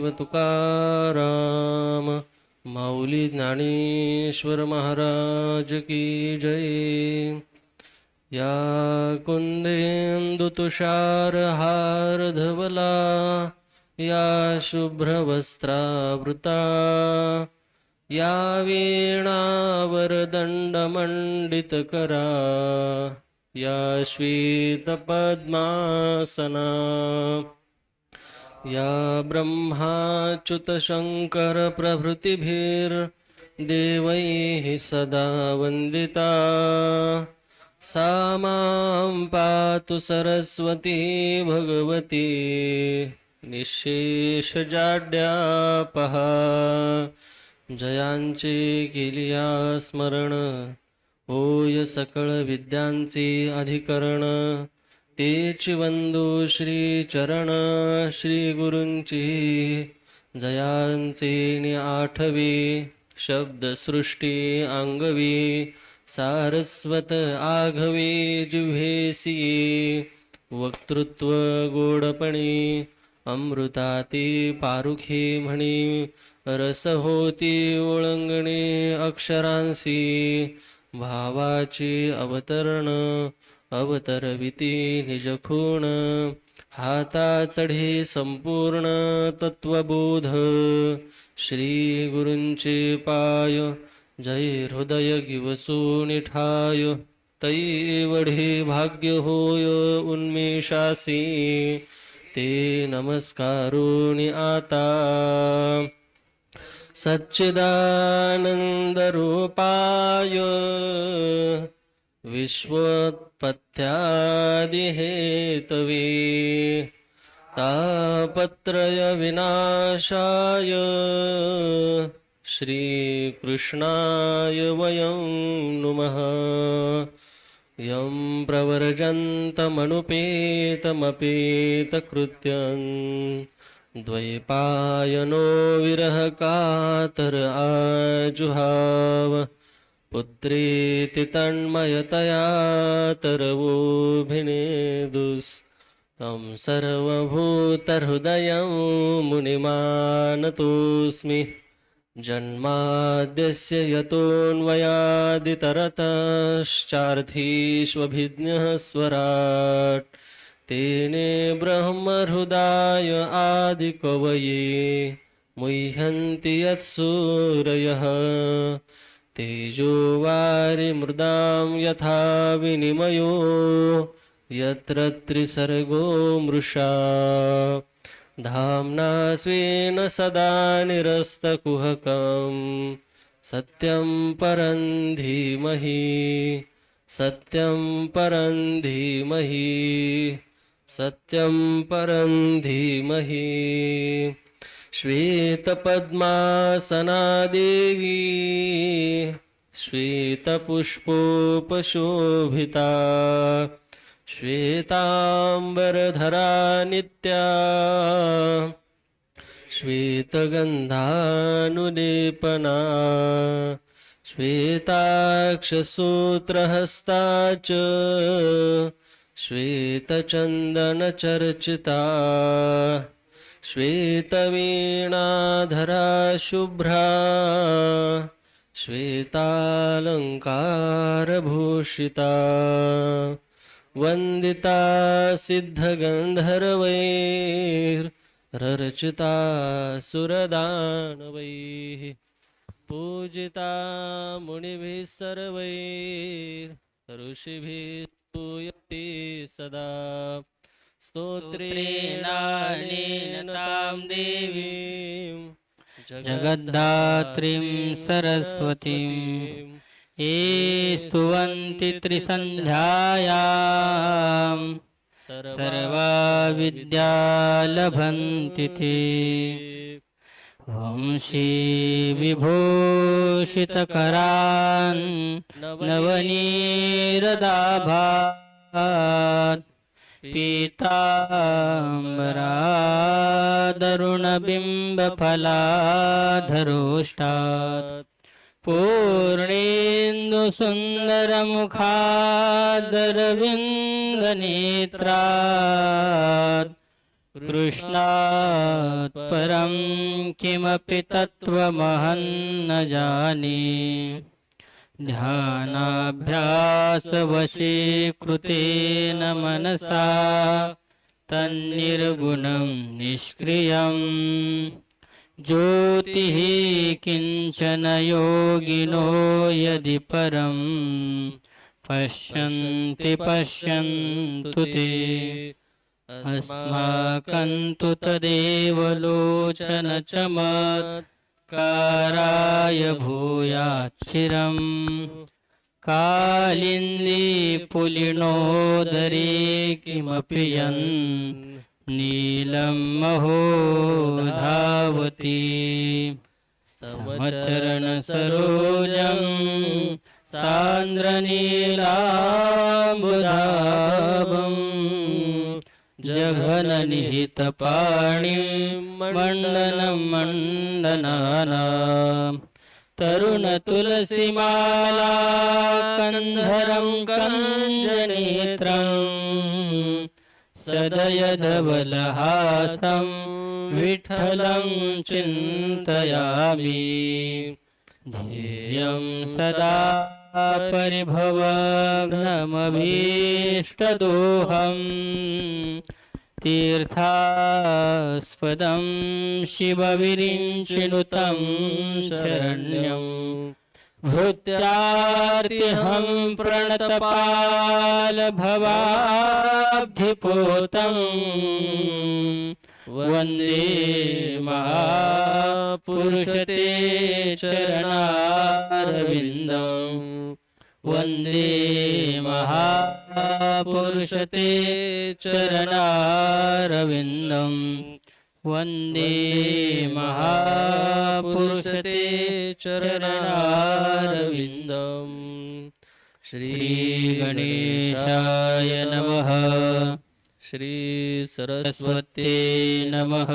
तुकाराम माऊली ज्ञानेश्वर महाराज की जय. या कुंदेन्दुतुषार हार धवला या शुभ्रवस्त्रावृता या वीणावरदण्डमण्डितकरा या श्वेतपद्मासना या ब्रह्माच्युतशङ्करप्रभृतिभिर्देवैः सदा वन्दिता। सा मां पातु सरस्वती भगवती निःशेषजाड्यापहा जयांचे किलिया स्मरण होय सकळ विद्यांचे अधिकरण। तेच वंदू श्री चरण श्री गुरूंची. जयांचे आठवी शब्दसृष्टी अंगवी सारस्वत आघवे जिव्हेसी वक्तृत्व गोडपणी अमृताती पारुखी म्हणी. रस होती ओळंगणे अक्षरांसी भावाची अवतरण अवतरविती निजखूण हाता चढे संपूर्ण तत्वबोध श्री गुरुंचे पाय जय हृदय गिवसूनि तै वढे भाग्य होय उन्मेषासी ते नमस्कारुणि आता. सच्चिदानन्दरूपाय विश्वोत्पत्त्यादिहेतवे तापत्रयविनाशाय श्रीकृष्णाय वयं नुमः। यं प्रवर्जन्तमनुपेतमपेतकृत्यं द्वैपायनो विरहकातर आजुहाव पुत्रीति तन्मयतया तरवोभिनेदुस् तं सर्वभूतहृदयं मुनिमानतोऽस्मि। जन्माद्यस्य यतोऽन्वयादितरतश्चार्थीष्वभिज्ञः स्वराट्। तेने ब्रह्महृदाय आदिकवये मुह्यन्ति यत्सूरयः। तेजो वारिमृदां यथा विनिमयो यत्र त्रिसर्गो मृषा। धाम्ना स्वेन सदा निरस्तकुहकं सत्यं परं धीमहि सत्यं परं धीमहि सत्यं परं धीमहि श्वेतपद्मासनादेवी श्वेतपुष्पोपशोभिता श्वेताम्बरधरा नित्या श्वेतगन्धानुलेपना श्वेताक्षसूत्रहस्ता च श्वेतचन्दनचर्चिता। श्वेतवीणाधरा शुभ्रा श्वेतालङ्कारभूषिता वन्दिता सिद्धगन्धर्वैर्ररचिता सुरदानवैः पूजिता मुनिभिः सर्वैः ऋषिभिः स्तूयते सदा। स्तोत्रिलीनालीन देवीं जगद्धात्रीं सरस्वतीं ये स्तुवन्ति त्रिसन्ध्यायां सर्वा विद्या लभन्ति ते वंशी विभूषितकरान् नवनीरदाभात् पीताम्बरादरुणबिम्बफलाधरोष्टात् पूर्णेन्दुसुन्दरमुखादरविन्दनेत्रात्। कृष्णात् परं किमपि तत्त्वमहं न जाने ध्यानाभ्यासवशीकृतेन मनसा तन्निर्गुणं निष्क्रियम्। ज्योतिः किञ्चन योगिनो यदि परं पश्यन्ति पश्यन्तु ते। अस्माकं तु तदेव लोचनचमत्काराय भूयाच्छिरम् कालिन्दी पुलिनोदरे किमपि यन् नीलं महो धावति समचरणसरोजं सान्द्रनीलाम्बुधाबम् जघननिहितपाणिं मण्डनं मण्डनानाम् तरुणतुलसीमाला कन्धरं कञ्जनेत्रम् सदयधवलहासं विठ्ठलं चिन्तयामि ध्येयं सदा परिभवग्नमभीष्टदोहम् तीर्थास्पदं शिवविरिञ्चिनुतं शरण्यम् भृत्यार्तिहं प्रणतपालभवाब्धिपोतम् वन्दे महापुरुषते चरणारविन्दम्। वन्दे महापुरुषते चरणारविन्दम्। वन्दे महापुरुषते चरणारविन्दम्। श्रीगणेशाय नमः। श्री सरस्वती नमः।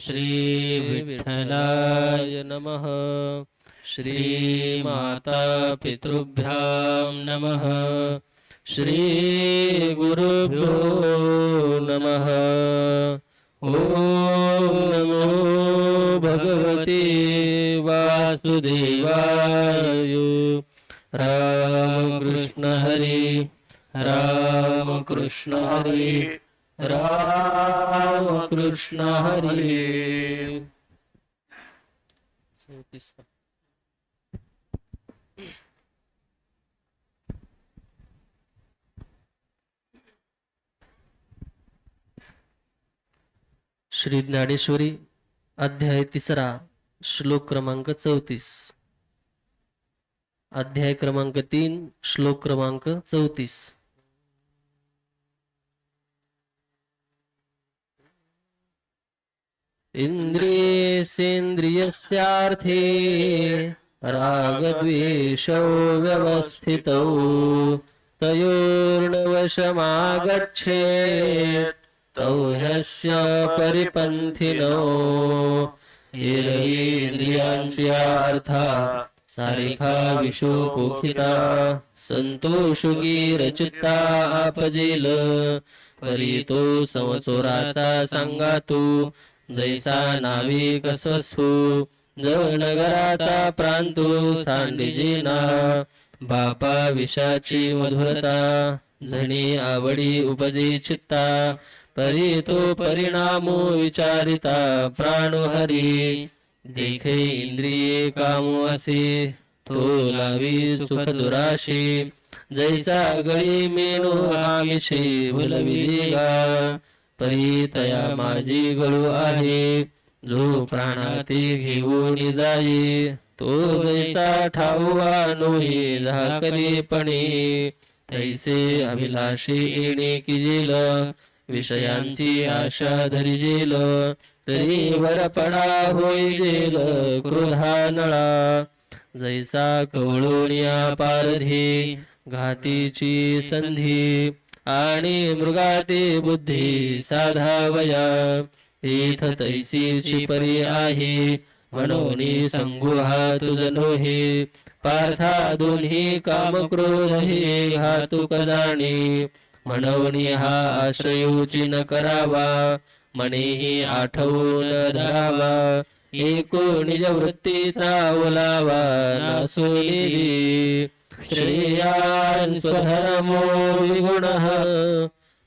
श्रीविठ्ठलाय विठ्ठलाय नमः। श्रीमाता पितृभ्यां नमः। श्रीगुरुभ्यो नमः। ॐ नमो भगवते वासुदेवाय। रामकृष्ण हरे। रामकृष्ण हरी राम कृष्ण हरी। श्री ज्ञानेश्वरी अध्याय तिसरा श्लोक क्रमांक चौतीस. अध्याय क्रमांक तीन श्लोक क्रमांक चौतीस. इन्द्रियेन्द्रियस्यार्थे रागद्वेषौ व्यवस्थितौ तयोर्णवशमागच्छे तौ ह्यस्य परिपन्थिनो इन्द्रियार्थाः सारिखा विशोपोखिता संतोषुगीरचित्ता आपजेल परितो समचोराचा सांगातू जैसा नाविक स्वस्फू नगराचा प्रांतू सांडिजेना बापा विषाची मधुरता झणी आवडी उपजे चित्ता परी तो परिणामो विचारिता प्राणोहरी देखे इंद्रिये कामो असे तो लावी सुख दुराशी जैसा गळी मेनो आमिषे परी तया माझी गळू आहे. जो प्राणाती घेऊन जाई तो जैसा ठाऊवा नोही झाकरीपणी तैसे अभिलाषी येणे किजेल विषयांची आशा धरिजेल तरी वरपडा होईजेल क्रोधा नळा. जैसा कवळोनिया पारधी घातीची संधी आणि मृगाती बुद्धी साधावया. इथ तैसीची परी आहे म्हणून संगुहा तुझ नोहे पार्था दोन्ही काम क्रोध हे घातुक जाणे. म्हणून हा आश्रयोची न करावा म्हणेही आठवून धरावा. एको निज वृत्तीचा ओलावा नासोलेली श्रेयान् स्वधर्मो विगुणः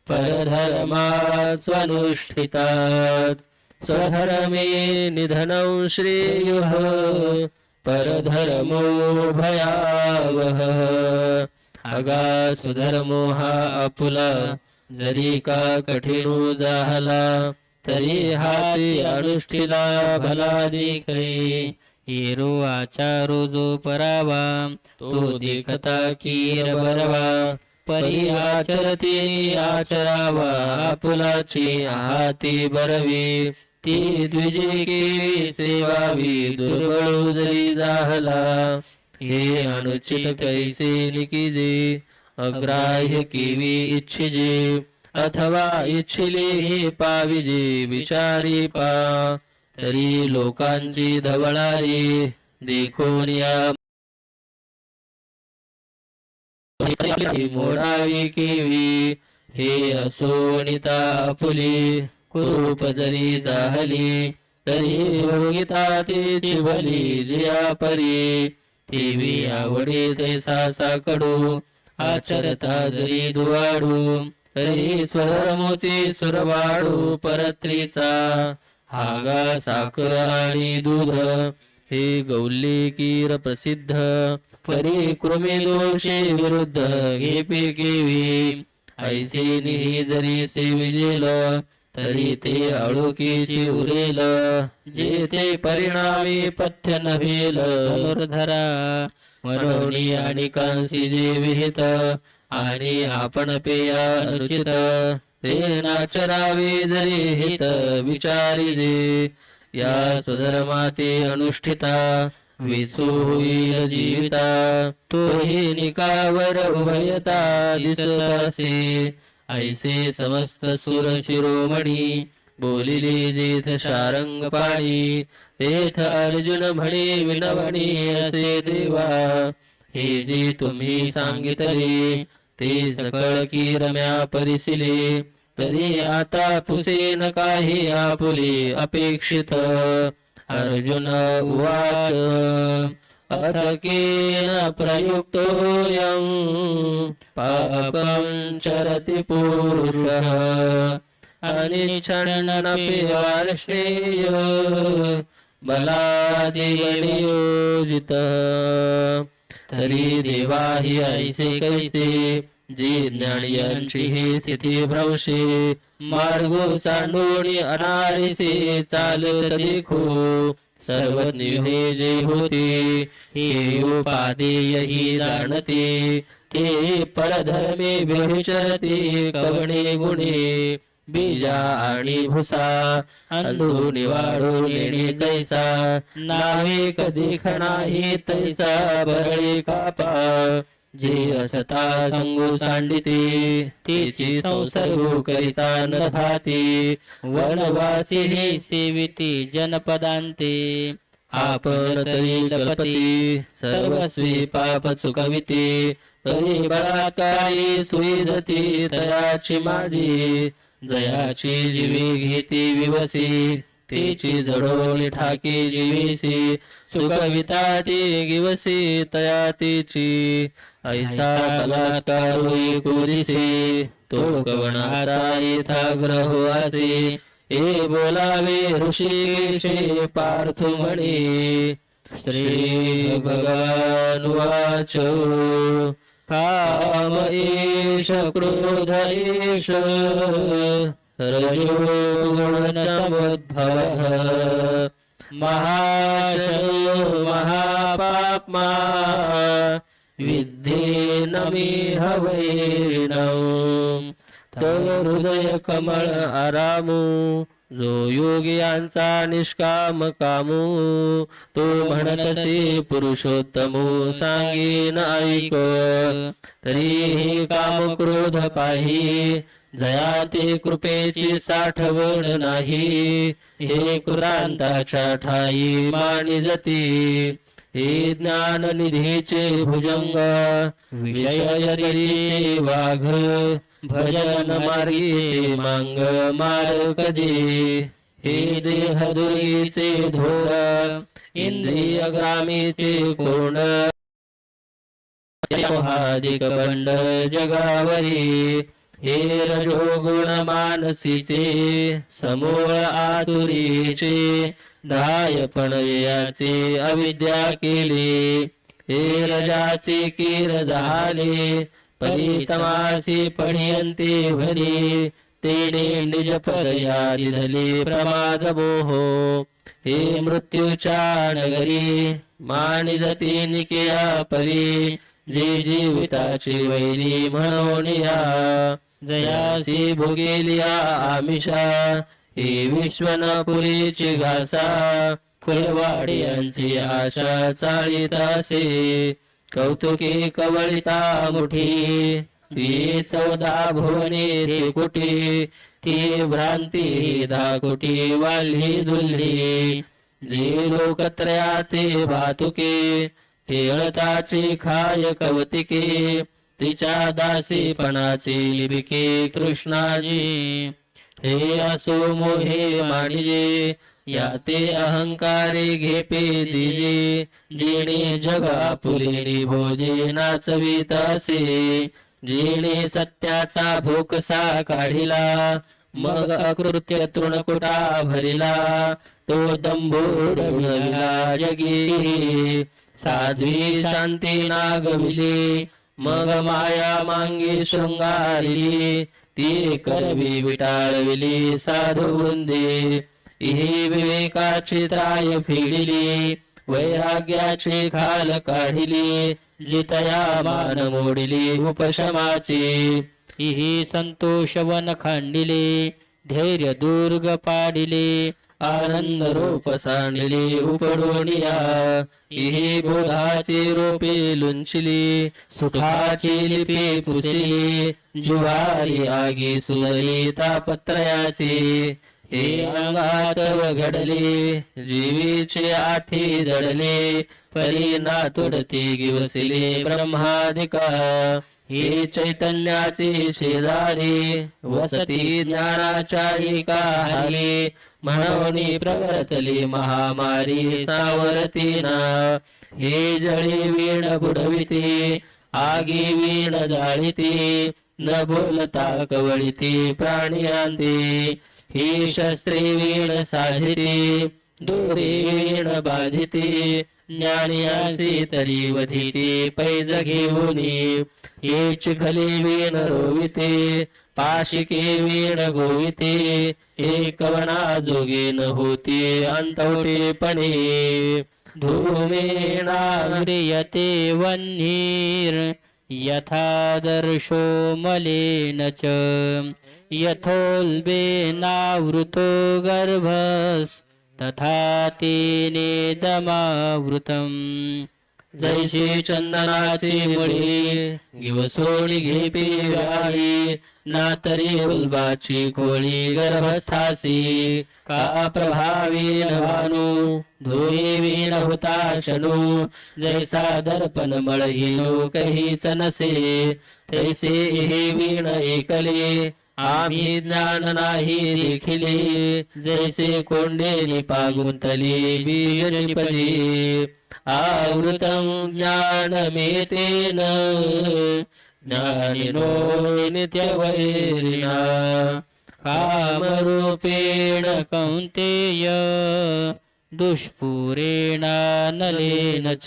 परधर्मात् स्वनुष्ठितात्। स्वधर्मे निधनं श्रेयुः परधर्मो भयावह। अगा सुधर्मो हा आपुला जरी का कठीणू जाहला तरी हाती अनुष्ठिला भला देखै हिरो आचारो जो परावा तो देखता कीर बरवा परी आचरते आचरावा आपुलाची हाती बरवी ती द्विजे केवी सेवावी दुर्बळ जरी जाहला. हे अनुचित कैसे निकिजे अग्राह्य केवी इच्छिजे अथवा इच्छिले हे पाविजे विचारी पा तरी लोकांची धवळारी देखून या. मोडावी केवी हे असोनिता फुली कुरूप जरी जाहली तरी भोगिता तिची भली जिया परी. देवी आवडे तैसा साकडू आचरता जरी दुवाडू तरी स्वधर्मोचे सुरवाडू परत्रीचा. हागा साखर आणि दूध हे गौल्ली कीर प्रसिद्ध. परी कृमी दोषे विरुद्ध हे केवी ऐसे निही जरी सेविजेल तरी ते अळोकीची उरेल. जे ते परिणामी पथ्य नव्हेल धनुर्धरा मनोनी आणि कांसी जे विहित आणि आपण पेया अनुचित. ते नाचरावे जरी हित विचारी दे या सुधर्माते अनुष्ठिता विचू होईल जीविता. तोही निकावर उभयता दिसत ऐसे समस्त सुर शिरोमणी बोलिले जेथ शारंग पाणी तेथ अर्जुन म्हणे विनवणी असे देवा हे जे तुम्ही सांगितले ते सकळ की रम्या परिसिले तरी आता पुसेन काही आपुले अपेक्षित. अर्जुन उवाच अथ केन प्रयुक्तोऽयं पापं चरति पुरुषः अनिच्छन्नपि वार्ष्णेय बलादेवनियोजितः तरी देवा हि ऐसे कैसे? जी ज्ञानियांची ही स्थिती भ्रंशे. मार्गो सांडून अनारिसे चालत देखो. सर्वज्ञ हे जे होते हे उपादेय ही जाणते. ते परधर्मे व्यभिचरते कवणे गुणे. बीजा आणि भुसा अंधून वाढून येणे तैसा नावे कधी खणाही तैसा बरळे कापा. जी असता संगू सांडिते तिची संसर्ग करिता न खाती वनवासी हे सेविते जनपदांते. आपण तरी गणपती सर्वस्वी पाप चुकविते. तरी बळा काही सुविधती तयाची माझी जयाची जीवी घेती विवसी तिची जडोली ठाकी जीवीसी. सुखविता ती गिवसी तया तिची. ऐसा बलात्कार कुदिसी तो कवणारा येथा ग्रह असे हे बोलावे ऋषीशी पार्थ म्हणी श्री भगवान वाच. काम ईश क्रोध ईश। रजोगुणसमुद्भवः महाशयो महापाप्मा। विद्धेन मे हवैनम् तव हृदय कमळ आरामू जो योगियांचा निष्काम कामू तो म्हणतसे पुरुषोत्तमो सांगेन ऐक. तरीही काम क्रोध पाही जया ते कृपेची साठवण नाही. हे कुरांताच्या ठाई माणी जती हे ज्ञाननिधीचे भुजंग विजयरी वाघ भजन मार्गी मांग मार्गदे हे देह दुर्गीचे धोर इंद्रिय ग्रामीचे कोण हादिक बंड जगावरी. हे रजोगुण मानसीचे समूळ आसुरीचे धायपण याचे अविद्या केली. हे रजाचे कीर झाले परितमासी पणियंते भरी तेने निज पर्या प्रमाद मोह हे मृत्यूच्या नगरी मानिजती निकिया परी. जी जीविताची वैरी म्हणून या. जयासी भोगेलिया आमिषा. हे विश्वनापुरीची घासा फुलवाडी यांची आशा चाळीत असे. कौतुकी कवळिता मुठी ती चौदा भुवनी रे कुटी ती भ्रांती दहा कोटी वाल्ही दुल्ही जी लोकत्रयाचे भातुके टिळताची खाय कवतिके तिच्या दासीपणाची लिपिके कृष्णाजी हे असो मोहे मानिजे या ते अहंकारे घेपे दिजे जेणे जगा पुरेणी भोजे नाचवीत असे जेणे सत्याचा भोकसा काढिला मग अकृत्य तृणकुटा भरिला तो दंभोड मिळविला जगी साध्वी शांती नागविली मग माया मांगी शृंगारिली ती करवी विटाळविली साधू वृंदे. ही विवेकाची त्राय फिडिली वैराग्याची खाल काढिली जितया मान मोडिली उपशमाची. ही संतोषवन खांडिले धैर्य दुर्ग पाडिले आनंद रूप सांडली उपडोनिया. ही बोधाची रोपे लुंचली सुखाची लिपी पुसली. जुवारी आगी सुरली तापत्रयाची. हे अंगात घडले जीवीचे आठी दडले. परी ना तुडती गिवसिले ब्रह्माधिका. हे चैतन्याचे शेजारी वसती ज्ञानाच्या एका म्हणून प्रवर्तली महामारी सावरतीना. हे जळी वीण बुडविते आगी वीण जाळीते न बोलता कवळीते प्राणियांते ही शस्त्री वीण साधिते दोरे वीण बाधिते ज्ञानियासी तरी वधिते पैज घेऊन हेच खले वेण रोविते पाशिके वेण गोविते हे कवना जोगे न होते अंतवटेपणे धूमेणाव्रियते वह्नीर् यथा दर्शो मलेन च. यथोल्बेनावृतो गर्भस् तथा तेनेदमावृतम् जैसे चंदनाचे मुळे गिवसोळी घेपे गाळी ना तरी उल्बाची कोळी गर्भस्थासी। का प्रभावी भानू धोई वीण होता शनू। जैसा दर्पण मळही कहीच नसे तैसे हे वीण एकले। आम्ही ज्ञान नाही देखिले जैसे कोंडे निपागुंतले बीज ज्ञान आवृतं ज्ञानमेतेन ज्ञानिनो नित्यवैरिणा. कामरूपेण कौन्तेय दुष्पूरेणानलेन च.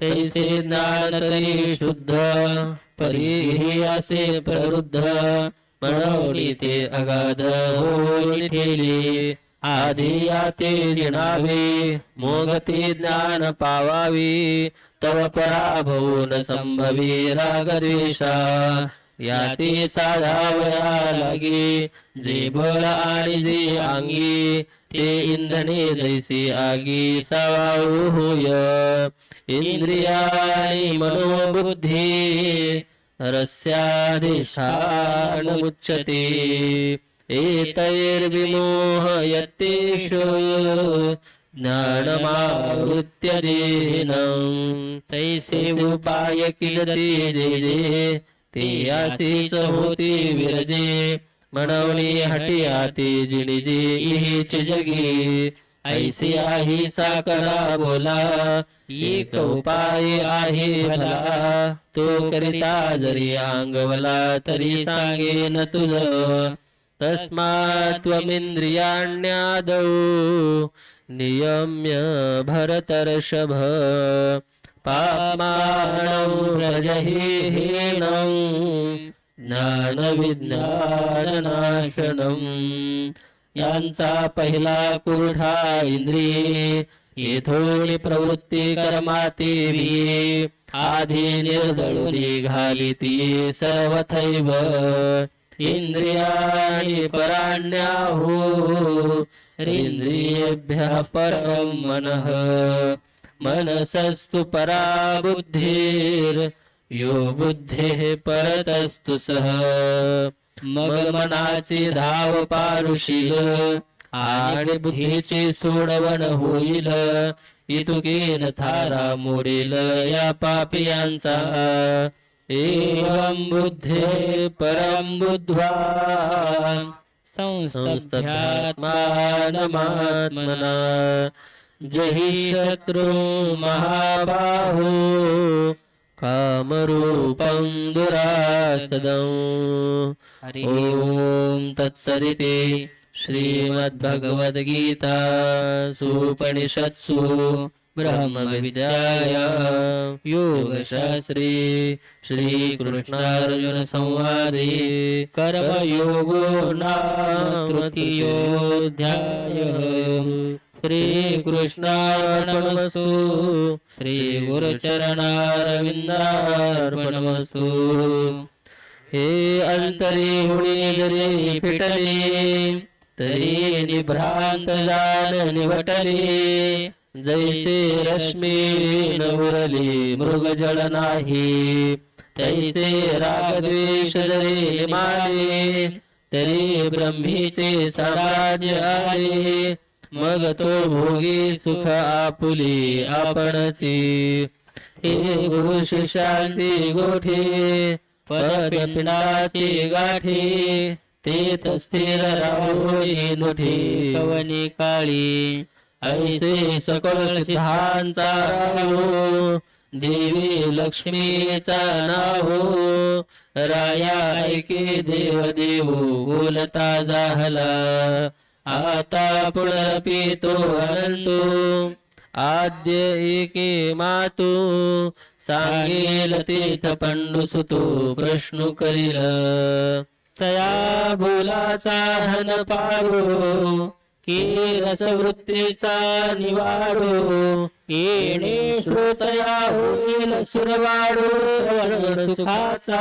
तैसे ज्ञान तरी शुद्ध परी असे प्रवृद्ध म्हणून ते अगाध. होऊन या आधी याते जिणावे मोगते ज्ञान पावावी तव पराभवून संभवी रागद्वेषा. याते साधावया लागे जे बळ आणि जे अंगी ते इंधने जैसे आगी सावाळू होय. इंद्रियाणी मनोबुद्धी रस्याधिष्ठान उच्यते एतैर्विमोह यत्तेषु ज्ञानमावृत्य देहिनं तैसे उपाय किल दे दे ते आसीच होती विरजे. म्हणवली हटिया ती जिणीजी जगी. ऐसी आहे साकरा बोला एक उपाय आहे भला. तो करिता जरी अंगवला तरी सांगेन तुझ. तस्मात् नियम्य भरतर्षभ. पाप्मानं प्रजहिहीनं ज्ञानविज्ञाननाशनम्। यांचा पहिला कुरठा इंद्रिये येथोनी प्रवृत्ती कर्मातेवी आधी निर्दळुनी घालिती सर्वथैव। इंद्रियाणि पराण्याहु इंद्रियेभ्यः परं मनः। मनसस्तु परा बुद्धिर् यो बुद्धेः परतस्तु सः। मग मनाची धाव पारुशील आणि बुद्धीची सोडवण होईल इतुकीन थारा मोडील या पापियांचा। एवं बुद्धे परं बुद्ध्वा संस्तभ्यात्मानमात्मना जहि शत्रु महाबाहो कामरूपं दुरासदम् ॐ तत्सदिते श्रीमद्भगवद्गीता सुपनिषत्सु ब्रह्मविद्याया योगशास्त्रे श्रीकृष्णार्जुनसंवादे कर्मयोगो नाम तृतीयोऽध्यायः। श्री कृष्ण श्री श्रीगुरुचरणारविन्दार्पणमस्तु हे अंतरी हुणी जरी फिटली तरी निभ्रांत जान निवटली जैसे रश्मी नवरली मृगजळ नाही तैसे रागद्वेष जरी माले तरी ब्रह्मीचे स्वराज्य आले मग तो भोगी सुख आपुली आपणची. हे गुरु शिष्याची गोठी परपिंडाची गाठी तेत स्थिर राहोई नुठी कवनी काळी ऐसे सकळ सिद्धांचा राहो. देवी लक्ष्मीचा नाहो राया ऐके देव देव बोलता जाहला. आता पुनरपि तो अनंतो आद्य एके मातु। सांगेल तीर्थ पंडुसुतो प्रश्न करील तया बोलाचा हन पारो। की रसवृत्तीचा निवारो। येणे श्रोतया होईल सुरवाडो। श्रवण सुखाचा।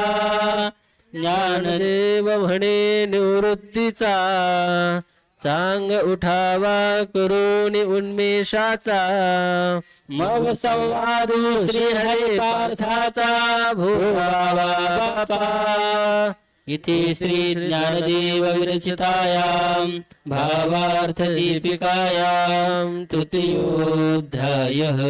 ज्ञानदेव म्हणे निवृत्तीचा। चांग उठावा करून उन्मेषाचा. मग संवाद श्री हरी पार्थाचा बापा. इति श्री ज्ञानदेव विरचितायां भावार्थ दीपिकायां तृतीयोऽध्यायः.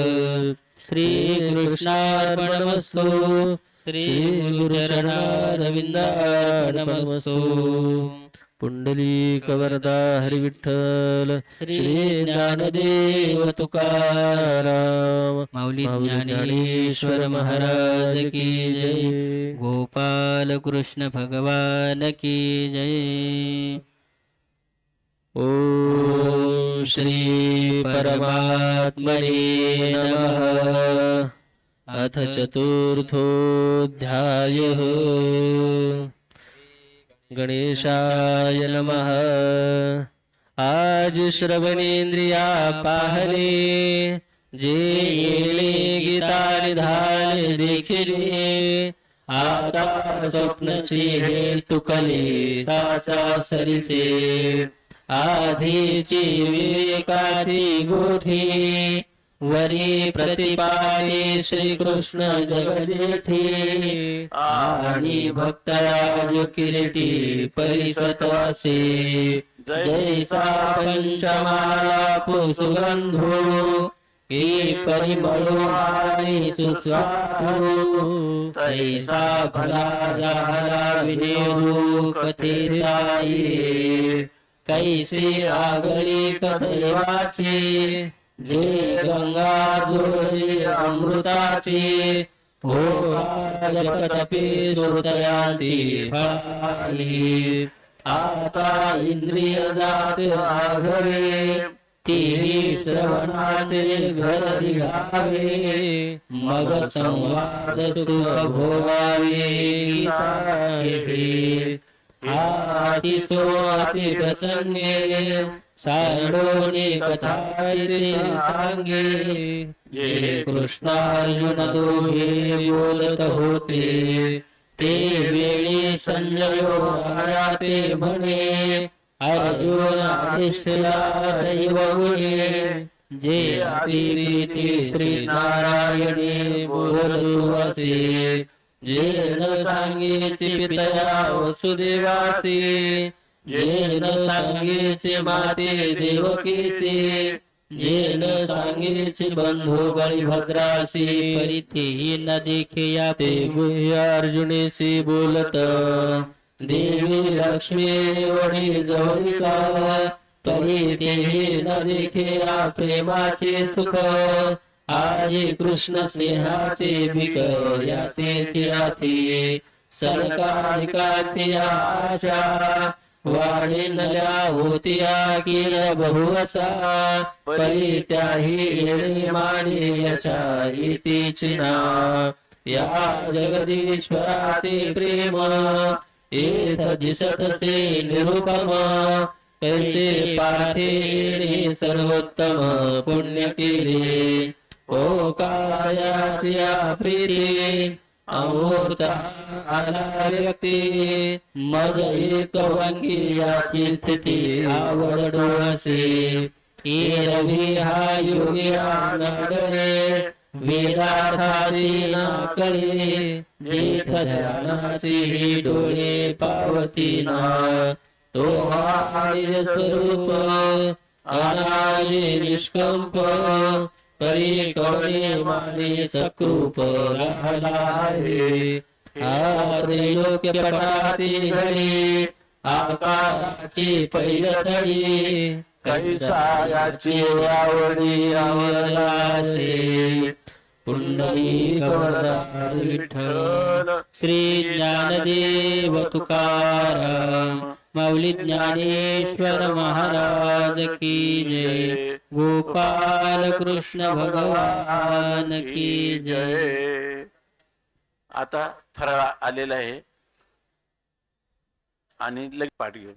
श्रीकृष्णार्पणमस्तु श्रीगुरुचरणारविन्दार्पणमस्तु पुंडलीकवरदा हरिविठ्ठल श्री ज्ञानदेव तुकाराम माऊली ज्ञानेश्वर महाराज की जय। गोपाल कृष्ण भगवान की जय। ॐ श्री परमात्मने नमः। अथ चतुर्थोऽध्यायः। गणेशाय नमः। आज श्रवणेंद्रिया पाहले जे येणे गीता निधान देखिले आता स्वप्नची हे तुकले ताचा सरिसे। आधीची विवेकाची गोठी वरी प्रतिपादे श्रीकृष्ण जगजेठी आणि भक्तराज किरीटी परिसतवासे. जैसा पंचमाला पुसुगंधो ही परिमळो आणि सुस्वादो. तैसा भला झाला विनेरू कथेचा ये कैसे आगळी कथेवाचे जे गंगा जोडे अमृताची हो जपतपे जोतयांची फळाई आता इंद्रिय जात आघवे तीही श्रवणाचे घर दिघावे मग संवाद सुख भोगावे। गीता आतिसो अति प्रसंगे सारडोनी कथा सांगे। जे कृष्णार्जुन दोघे बोलत होते ते वेळी संजयो राजा ते म्हणे अर्जुन आदिशला दैव जे अतिरिती श्री नारायणे बोलतो जे न सांगे चिपितया वसुदेवासी येन सांगेचे माते देवकीसी येन सांगेचे बंधू बळीभद्रासी परितेही न देखे या ते अर्जुनेशी बोलत. देवी लक्ष्मी वडी जवळी तरी तेही न देखे या प्रेमाचे सुख. आजी कृष्ण स्नेहाचे बिक या ते सरकारिकाचे आशा वाढिनल्या नल्या किर बहुवसा परित्याही येणे माने यशा इतीची या जगदीश्वराचे प्रेम येत दिसतसे निरुपम कैसे पाथे सर्वोत्तम पुण्य केले ओ काया प्रीती अमूर्त आला मग एक वांगी याची स्थिती आवड डोळसे. रवी हा योगी नाडरे वेदार्थाची ना करे जेठ ध्यानाची डोळे पावती ना. तो आर्य स्वरूप. अनादि निष्कंप. परी कवणे माने सकृप राहलाहे. आरे लोक पटाची घडी आकाराची पैलतडी कैसायाची आवडी आवडासे पुंडली विठ्ठल श्री ज्ञानदेव तुकाराम. माऊली ज्ञानेश्वर महाराज की जय। गोपाल कृष्ण भगवान की जय। आता फराळ आलेला आहे. आणि लगेच पाठ घेऊ.